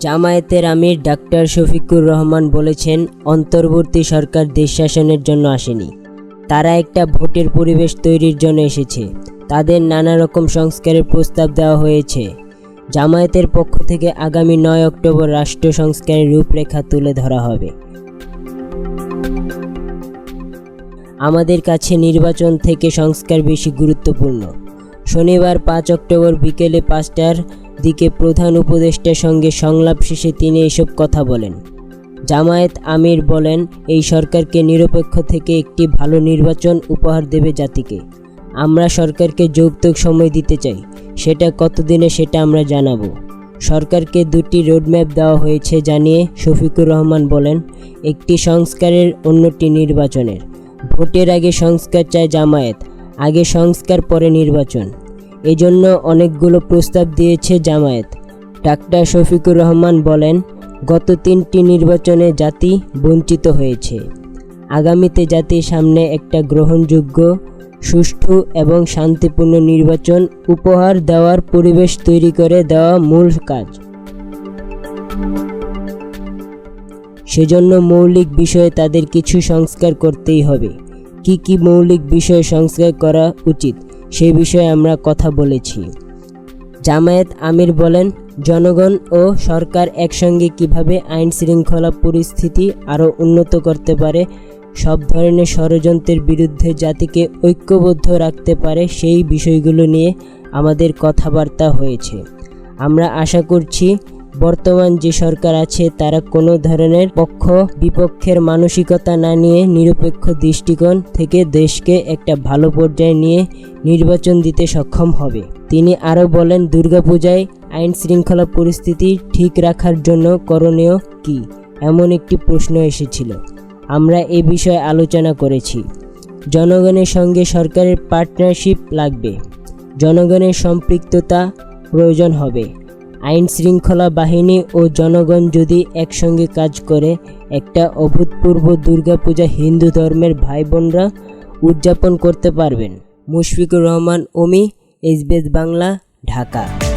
জামায়াতের আমির ডাক্তার শফিকুর রহমান বলেছেন, অন্তর্বর্তী সরকার দেশ শাসনের জন্য আসেনি। তারা একটা ভোটের পরিবেশ তৈরির জন্য এসেছে। তাদের নানা রকম সংস্কারের প্রস্তাব দেওয়া হয়েছে। জামায়াতের পক্ষ থেকে আগামী নয় অক্টোবর রাষ্ট্র সংস্কারের রূপরেখা তুলে ধরা হবে। আমাদের কাছে নির্বাচন থেকে সংস্কার বেশি গুরুত্বপূর্ণ। শনিবার পাঁচ অক্টোবর বিকেলে পাঁচটার দিকে প্রধান উপদেষ্টার সঙ্গে সংলাপ শেষে তিনি এসব কথা বলেন। জামায়াত আমির বলেন, এই সরকারকে নিরপেক্ষ থেকে একটি ভালো নির্বাচন উপহার দেবে জাতিকে। আমরা সরকারকে যৌক্তিক সময় দিতে চাই। সেটা কতদিনে সেটা আমরা জানাব। সরকারকে দুটি রোডম্যাপ দেওয়া হয়েছে জানিয়ে শফিকুর রহমান বলেন, একটি সংস্কারের, অন্যটি নির্বাচনের। ভোটের আগে সংস্কার চায় জামায়াত, আগে সংস্কার পরে নির্বাচন। এজন্য অনেকগুলো প্রস্তাব দিয়েছে জামায়াত। ডাক্তার শফিকুর রহমান বলেন, গত তিনটি নির্বাচনে জাতি বঞ্চিত হয়েছে। আগামীতে জাতির সামনে একটা গ্রহণযোগ্য, সুষ্ঠু এবং শান্তিপূর্ণ নির্বাচন উপহার দেওয়ার পরিবেশ তৈরি করে দেওয়া মূল কাজ। সেজন্য মৌলিক বিষয়ে তাদের কিছু সংস্কার করতেই হবে। কি কি মৌলিক বিষয়ে সংস্কার করা উচিত? সে বিষয়ে আমরা কথা বলেছি। জামায়াত আমির বলেন, জনগণ ও সরকার একসঙ্গে কীভাবে আইন শৃঙ্খলা পরিস্থিতি আরও উন্নত করতে পারে, সব ধরনের ষড়যন্ত্রের বিরুদ্ধে জাতিকে ঐক্যবদ্ধ রাখতে পারে, সেই বিষয়গুলো নিয়ে আমাদের কথাবার্তা হয়েছে। আমরা আশা করছি বর্তমান যে সরকার আছে, তারা কোনো ধরনের পক্ষ, বিপক্ষের মানসিকতা না নিয়ে নিরপেক্ষ দৃষ্টিকোণ থেকে দেশকে একটা ভালো পর্যায়ে নিয়ে নির্বাচন দিতে সক্ষম হবে। তিনি আরও বলেন, দুর্গাপূজায় আইন শৃঙ্খলা পরিস্থিতি ঠিক রাখার জন্য করণীয় কি? এমন একটি প্রশ্ন এসেছিল। আমরা এ বিষয়ে আলোচনা করেছি। জনগণের সঙ্গে সরকারের পার্টনারশিপ লাগবে। জনগণের সম্পৃক্ততা প্রয়োজন হবে। আইন শৃঙ্খলা বাহিনী ও জনগণ যদি একসঙ্গে কাজ করে, একটা অভূতপূর্ব দুর্গাপূজা হিন্দু ধর্মের ভাই বোনরা উদযাপন করতে পারবেন। মুশফিকুর রহমান, ওমি এসবিএস বাংলা, ঢাকা।